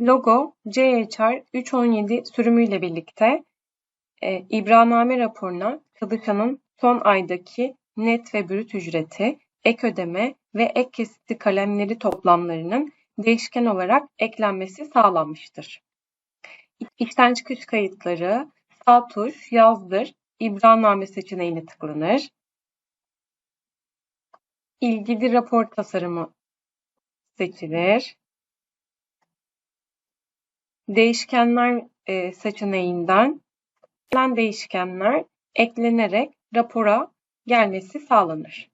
Logo CHR 317 sürümüyle birlikte e, İbranname raporuna çalışanın son aydaki net ve brüt ücreti, ek ödeme ve ek kesitli kalemleri toplamlarının değişken olarak eklenmesi sağlanmıştır. İşten çıkış kayıtları sağ tuş yazdır İbranname seçeneğine tıklanır. İlgili rapor tasarımı seçilir. Değişkenler e, seçeneğinden gelen değişkenler eklenerek rapora gelmesi sağlanır.